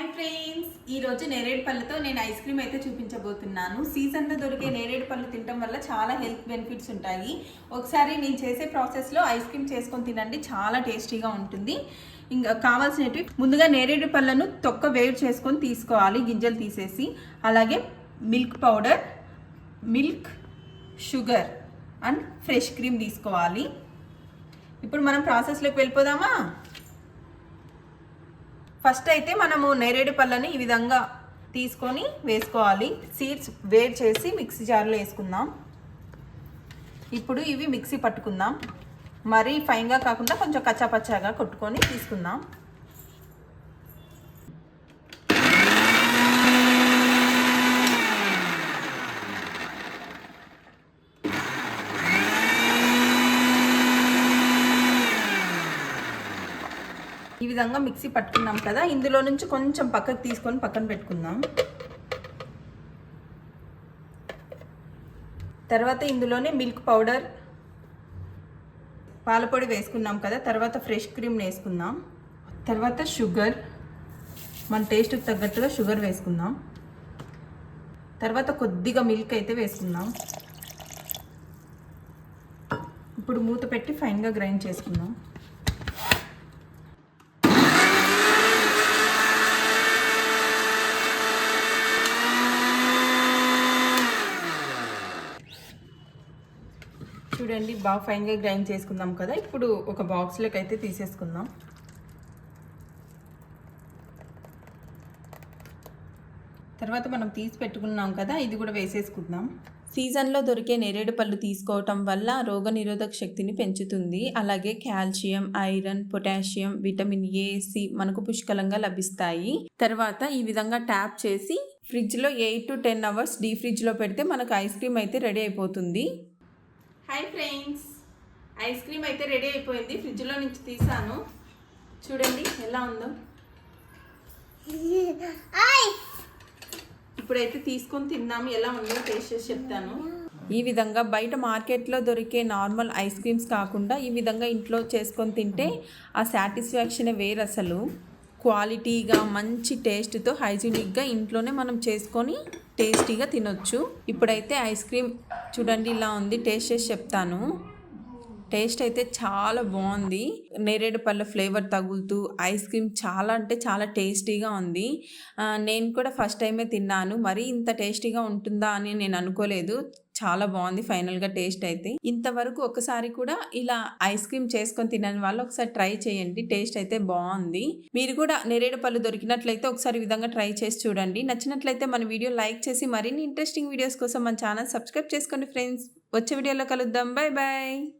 Hi friends. ఈ రోజు నేరేడు పళ్ళతో నేను ఐస్ క్రీమ్ అయితే చూపించబోతున్నాను. సీజన్లో దొరికే నేరేడు పళ్ళు తినడం వల్ల చాలా హెల్త్ బెనిఫిట్స్ ఉంటాయి. ఒకసారి నేను చేసే ప్రాసెస్లో ఐస్ క్రీమ్ చేసుకొని తినండి చాలా టేస్టీగా ఉంటుంది. ఇంకా కావాల్సినవి ముందుగా నేరేడు పళ్ళను తొక్క వేడి చేసుకొని తీసుకోవాలి గింజలు తీసేసి. అలాగే milk powder milk sugar and fresh cream తీసుకోవాలి. ఇప్పుడు మనం ప్రాసెస్లోకి వెళ్ళిపోదామా? ఫస్ట్ అయితే మనము నేరేడు పళ్ళని ఈ విధంగా తీసుకొని వేసుకోవాలి. సీడ్స్ వేడి చేసి మిక్సీ జార్లో వేసుకుందాం. ఇప్పుడు ఇవి మిక్సీ పట్టుకుందాం. మరీ ఫైన్గా కాకుండా కొంచెం కచ్చాపచ్చాగా కొట్టుకొని తీసుకుందాం. ఈ విధంగా మిక్సీ పట్టుకున్నాం కదా ఇందులో నుంచి కొంచెం పక్కకు తీసుకొని పక్కన పెట్టుకుందాం. తర్వాత ఇందులోనే మిల్క్ పౌడర్ పాలపొడి వేసుకున్నాం కదా తర్వాత ఫ్రెష్ క్రీమ్ వేసుకుందాం. తర్వాత షుగర్ మన టేస్ట్కి తగ్గట్టుగా షుగర్ వేసుకుందాం. తర్వాత కొద్దిగా మిల్క్ అయితే వేసుకుందాం. ఇప్పుడు మూత పెట్టి ఫైన్గా గ్రైండ్ చేసుకుందాం. చూడండి బాగా ఫైన్గా గ్రైండ్ చేసుకుందాం కదా. ఇప్పుడు ఒక బాక్స్లోకి అయితే తీసేసుకుందాం. తర్వాత మనం తీసి పెట్టుకున్నాం కదా ఇది కూడా వేసేసుకుందాం. సీజన్లో దొరికే నేరేడు పళ్ళు తీసుకోవటం వల్ల రోగనిరోధక శక్తిని పెంచుతుంది. అలాగే calcium iron potassium vitamin A C మనకు పుష్కలంగా లభిస్తాయి. తర్వాత ఈ విధంగా ట్యాప్ చేసి ఫ్రిడ్జ్లో ఎయిట్ టు టెన్ అవర్స్ డీ ఫ్రిడ్జ్లో పెడితే మనకు ఐస్ క్రీమ్ అయితే రెడీ అయిపోతుంది. Hi friends. ఐస్ క్రీమ్ అయితే రెడీ అయిపోయింది. ఫ్రిడ్జ్లో నుంచి తీసాను. చూడండి ఎలా ఉందో. ఇప్పుడైతే తీసుకొని తిన్నాము. ఎలా ఉందో టేస్ట్ చేసి చెప్తాను. ఈ విధంగా బయట మార్కెట్లో దొరికే నార్మల్ ఐస్ క్రీమ్స్ కాకుండా ఈ విధంగా ఇంట్లో చేసుకొని తింటే ఆ సాటిస్ఫాక్షన్ వేరు అసలు క్వాలిటీగా మంచి టేస్ట్తో హైజీనిక్గా ఇంట్లోనే మనం చేసుకొని టేస్టీగా తినొచ్చు. ఇప్పుడైతే ఐస్ క్రీమ్ చూడండి ఇలా ఉంది. టేస్ట్ చేసి చెప్తాను. టేస్ట్ అయితే చాలా బాగుంది. నేరేడు పళ్ళ ఫ్లేవర్ తగులుతూ ఐస్ క్రీమ్ చాలా అంటే చాలా టేస్టీగా ఉంది. నేను కూడా ఫస్ట్ టైమే తిన్నాను. మరీ ఇంత టేస్టీగా ఉంటుందా అని నేను అనుకోలేదు. చాలా బాగుంది ఫైనల్గా టేస్ట్ అయితే. ఇంతవరకు ఒకసారి కూడా ఇలా ఐస్ క్రీమ్ చేసుకొని తినని వాళ్ళు ఒకసారి ట్రై చేయండి టేస్ట్ అయితే బాగుంది. మీరు కూడా నేరేడు పళ్ళు దొరికినట్లయితే ఒకసారి విధంగా ట్రై చేసి చూడండి. నచ్చినట్లయితే మన వీడియో లైక్ చేసి మరిన్ని ఇంట్రెస్టింగ్ వీడియోస్ కోసం మన ఛానల్ సబ్స్క్రైబ్ చేసుకోండి ఫ్రెండ్స్ వచ్చే వీడియోలో కలుద్దాం. Bye bye